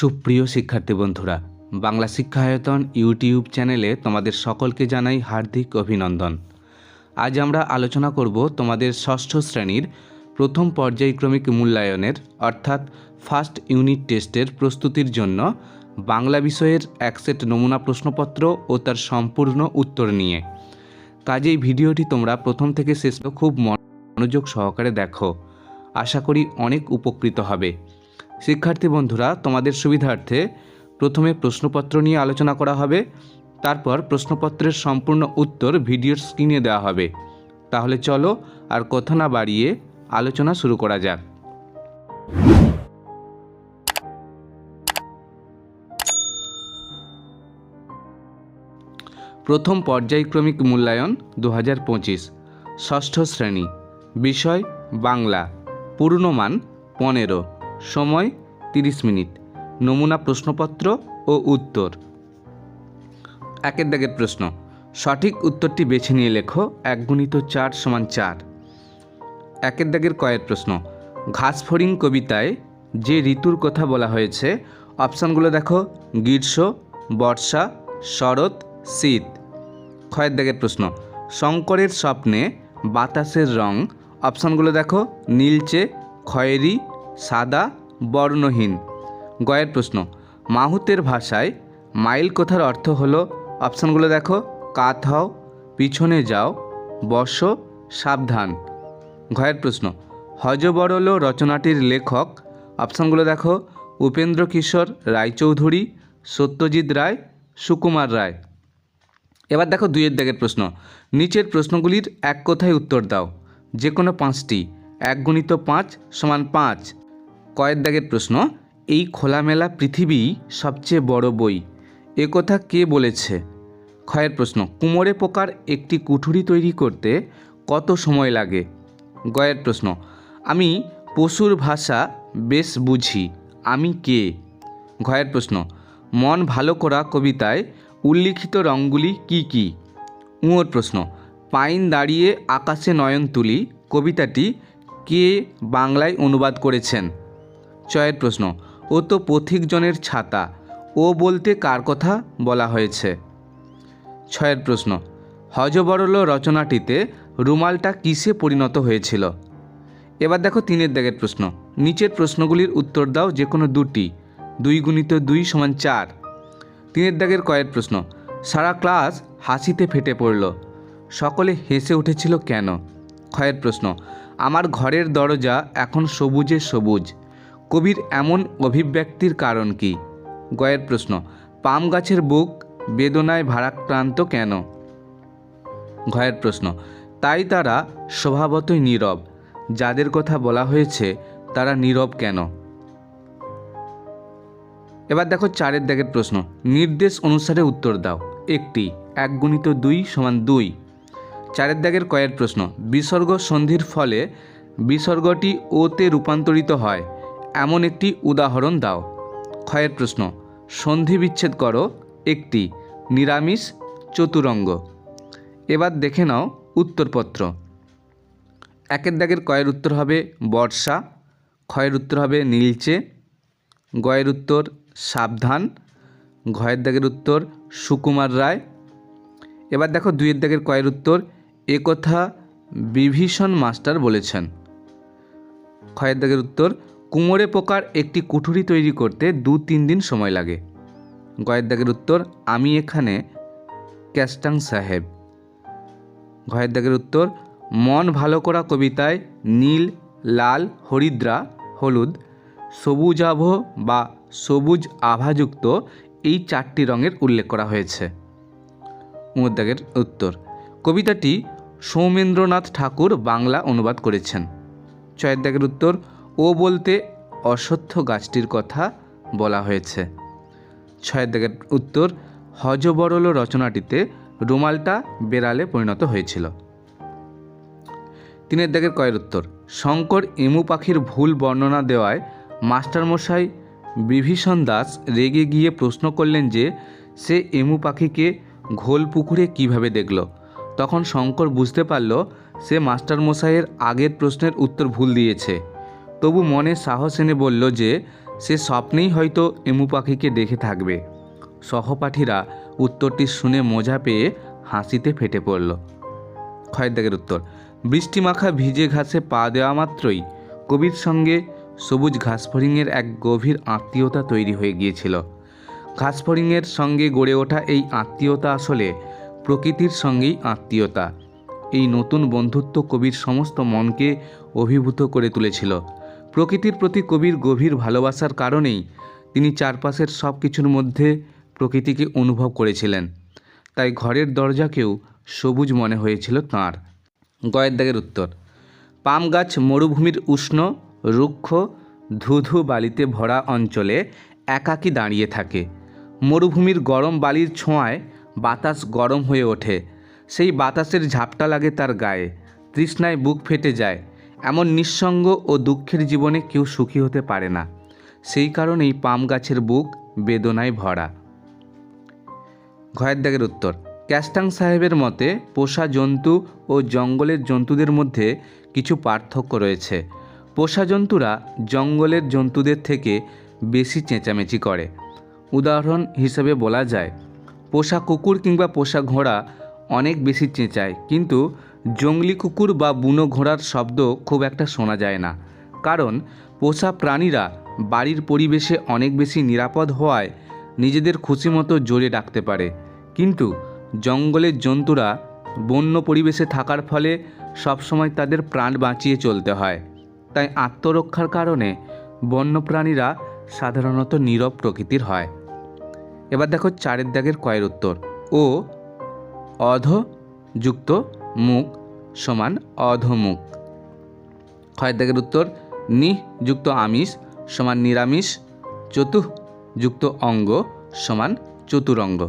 সুপ্রিয় শিক্ষার্থী বন্ধুরা, বাংলা শিক্ষায়তন ইউটিউব চ্যানেলে তোমাদের সকলকে জানাই হার্দিক অভিনন্দন। আজ আমরা আলোচনা করব তোমাদের ষষ্ঠ শ্রেণির প্রথম পর্যায়ক্রমিক মূল্যায়নের, অর্থাৎ ফার্স্ট ইউনিট টেস্টের প্রস্তুতির জন্য বাংলা বিষয়ের এক সেট নমুনা প্রশ্নপত্র ও তার সম্পূর্ণ উত্তর নিয়ে। কাজেই ভিডিওটি তোমরা প্রথম থেকে শেষ খুব মনোযোগ সহকারে দেখো। আশা করি অনেক উপকৃত হবে। শিক্ষার্থী বন্ধুরা, তোমাদের সুবিধার্থে প্রথমে প্রশ্নপত্র নিয়ে আলোচনা করা হবে, তারপর প্রশ্নপত্রের সম্পূর্ণ উত্তর ভিডিওর স্ক্রিনে দেওয়া হবে। তাহলে চলো আর কথা না বাড়িয়ে আলোচনা শুরু করা যাক। প্রথম পর্যায়ক্রমিক মূল্যায়ন দু হাজার পঁচিশ, ষষ্ঠ শ্রেণি, বিষয় বাংলা পূর্ণমান পনেরো। সময় তিরিশ মিনিট। নমুনা প্রশ্নপত্র ও উত্তর। একের দাগের প্রশ্ন, সঠিক উত্তরটি বেছে নিয়ে লেখো এক গুণিত চার সমান চার। একের দাগের কয়ের প্রশ্ন ঘাসফড়িং কবিতায় যে ঋতুর কথা বলা হয়েছে, অপশানগুলো দেখো, গ্রীষ্ম, বর্ষা, শরৎ, শীত। ক্ষয়ের দাগের প্রশ্ন, শঙ্করের স্বপ্নে বাতাসের রং, অপশানগুলো দেখো, নীলচে, খয়েরি সাদা, বর্ণহীন। গয়ের প্রশ্ন, মাহুতের ভাষায় মাইল কথার অর্থ হলো, অপশানগুলো দেখো, কাত হও, পিছনে যাও, বসো, সাবধান। ঘয়ের প্রশ্ন হজবরল রচনাটির লেখক, অপশানগুলো দেখো, উপেন্দ্র কিশোর রায়চৌধুরী, সত্যজিৎ রায়, সুকুমার রায়। এবার দেখো দুইয়ের দাগের প্রশ্ন, নিচের প্রশ্নগুলির এক কথায় উত্তর দাও যে কোনো পাঁচটি, এক গুণিত পাঁচ সমান পাঁচ। কয়ের দাগের প্রশ্ন, এই খোলামেলা পৃথিবী সবচেয়ে বড় বই। এ কথা কে বলেছে? ক্ষয়ের প্রশ্ন, কুমোরে পোকার একটি কুঠুরি তৈরি করতে কত সময় লাগে? গয়ের প্রশ্ন, আমি পশুর ভাষা বেশ বুঝি, আমি কে? ঘয়ের প্রশ্ন, মন ভালো করা কবিতায় উল্লিখিত রঙগুলি কি কি? উঁয়োর প্রশ্ন, পাইন দাঁড়িয়ে আকাশে নয়ন তুলি, কবিতাটি কে বাংলায় অনুবাদ করেছেন? চয়ের প্রশ্ন। ও তো পথিকজনের ছাতা। ও বলতে কার কথা বলা হয়েছে? ছয়ের প্রশ্ন হজবরল রচনাটিতে রুমালটা কিসে পরিণত হয়েছিল? এবার দেখো তিনের দাগের প্রশ্ন, নিচের প্রশ্নগুলির উত্তর দাও যে কোনো দুটি, দুই গুণিত দুই সমান চার। তিনের দাগের কয়ের প্রশ্ন, সারা ক্লাস হাসিতে ফেটে পড়ল, সকলে হেসে উঠেছিল কেন? ক্ষয়ের প্রশ্ন, আমার ঘরের দরজা এখন সবুজে সবুজ কবির এমন অভিব্যক্তির কারণ কি? গয়ের প্রশ্ন, পাম গাছের বুক বেদনায় ভারাক্রান্ত কেন? ঘয়ের প্রশ্ন, তাই তারা স্বভাবতই নীরব, যাদের কথা বলা হয়েছে তারা নীরব কেন? এবার দেখো চারের দাগের প্রশ্ন, নির্দেশ অনুসারে উত্তর দাও, একটি, এক গুণিত দুই সমান দুই। চারের দাগের কয়ের প্রশ্ন, বিসর্গ সন্ধির ফলে বিসর্গটি ওতে রূপান্তরিত হয় এমন একটি উদাহরণ দাও। ক্ষয়ের প্রশ্ন, সন্ধি বিচ্ছেদ করো, একটি, নিরামিষ, চতুরঙ্গ। এবার দেখে নাও উত্তরপত্র। একের দাগের কয়ের উত্তর হবে বর্ষা, ক্ষয়ের উত্তর হবে নীলচে, গয়ের উত্তর সাবধান, ঘয়ের দাগের উত্তর সুকুমার রায়। এবার দেখো দুইয়ের দাগের কয়ের উত্তর এ কথা বিভীষণ মাস্টার বলেছেন। ক্ষয়ের দাগের উত্তর কুমোরে পোকার একটি কুঠুরি তৈরি করতে দু তিন দিন সময় লাগে। গয়ের দাগের উত্তর, আমি এখানে ক্যাস্টাং সাহেব। ঘয়ের দাগের উত্তর, মন ভালো করা কবিতায় নীল, লাল, হরিদ্রা, হলুদ সবুজাভ বা সবুজ আভাযুক্ত এই চারটি রঙের উল্লেখ করা হয়েছে। উমদ্দাগের উত্তর, কবিতাটি সৌমেন্দ্রনাথ ঠাকুর বাংলা অনুবাদ করেছেন। ছয়ের দাগের উত্তর ও বলতে অসত্য গাছটির কথা বলা হয়েছে। ছয়ের দাগের উত্তর হজবরল রচনাটিতে রুমালটা বেড়ালে পরিণত হয়েছিল। তিনের দাগের কয়ের উত্তর, শঙ্কর এমু পাখির ভুল বর্ণনা দেওয়ায় মাস্টারমশাই বিভীষণ দাস রেগে গিয়ে প্রশ্ন করলেন যে, সে এমু পাখিকে ঘোল পুকুরে কীভাবে দেখল? তখন শঙ্কর বুঝতে পারল, সে মাস্টারমশাইয়ের আগের প্রশ্নের উত্তর ভুল দিয়েছে। তবু মনে সাহস এনে বলল যে, সে স্বপ্নেই হয়তো এমু পাখিকে দেখে থাকবে। সহপাঠীরা উত্তরটি শুনে মজা পেয়ে হাসিতে ফেটে পড়ল। খয়ের দাগের উত্তর বৃষ্টিমাখা ভিজে ঘাসে পা দেওয়া মাত্রই কবির সঙ্গে সবুজ ঘাসফড়িংয়ের এক গভীর আত্মীয়তা তৈরি হয়ে গিয়েছিল। ঘাসফড়িংয়ের সঙ্গে গড়ে ওঠা এই আত্মীয়তা আসলে প্রকৃতির সঙ্গেই আত্মীয়তা। এই নতুন বন্ধুত্ব কবির সমস্ত মনকে অভিভূত করে তুলেছিল। প্রকৃতির প্রতি কবির গভীর ভালোবাসার কারণেই তিনি চারপাশের সব কিছুর মধ্যে প্রকৃতিকে অনুভব করেছিলেন। তাই ঘরের দরজাকেও সবুজ মনে হয়েছিল তাঁর। গয়ের দাগের উত্তর। পাম গাছ মরুভূমির উষ্ণ, রুক্ষ, ধুধু বালিতে ভরা অঞ্চলে একাকী দাঁড়িয়ে থাকে। মরুভূমির গরম বালির ছোঁয়ায় বাতাস গরম হয়ে ওঠে। সেই বাতাসের ঝাপটা লাগে তার গায়ে। তৃষ্ণায় বুক ফেটে যায়। এমন নিঃসঙ্গ ও দুঃখের জীবনে কেউ সুখী হতে পারে না। সেই কারণেই পাম গাছের বুক বেদনায় ভরা। ঘয়ের উত্তর, ক্যাস্টাং সাহেবের মতে, পোষা জন্তু ও জঙ্গলের জন্তুদের মধ্যে কিছু পার্থক্য রয়েছে। পোষা জন্তুরা জঙ্গলের জন্তুদের থেকে বেশি চেঁচামেচি করে। উদাহরণ হিসেবে বলা যায়, পোষা কুকুর কিংবা পোষা ঘোড়া অনেক বেশি চেঁচায়, কিন্তু জংলি কুকুর বা বুনো ঘোড়ার শব্দ খুব একটা শোনা যায় না। কারণ পোষা প্রাণীরা বাড়ির পরিবেশে অনেক বেশি নিরাপদ হওয়ায় নিজেদের খুশি মতো জোরে ডাকতে পারে। কিন্তু জঙ্গলের জন্তুরা বন্য পরিবেশে থাকার ফলে সবসময় তাদের প্রাণ বাঁচিয়ে চলতে হয়। তাই আত্মরক্ষার কারণে বন্যপ্রাণীরা সাধারণত নীরব প্রকৃতির হয়। এবার দেখো চারের দাগের কয়ের উত্তর। ও, অধ, যুক্ত মুখ সমান অধমুখ। ক্ষয়ের দাগের উত্তর নিহ যুক্ত আমিষ সমান নিরামিষ, চতুঃ যুক্ত অঙ্গ সমান চতুরঙ্গ।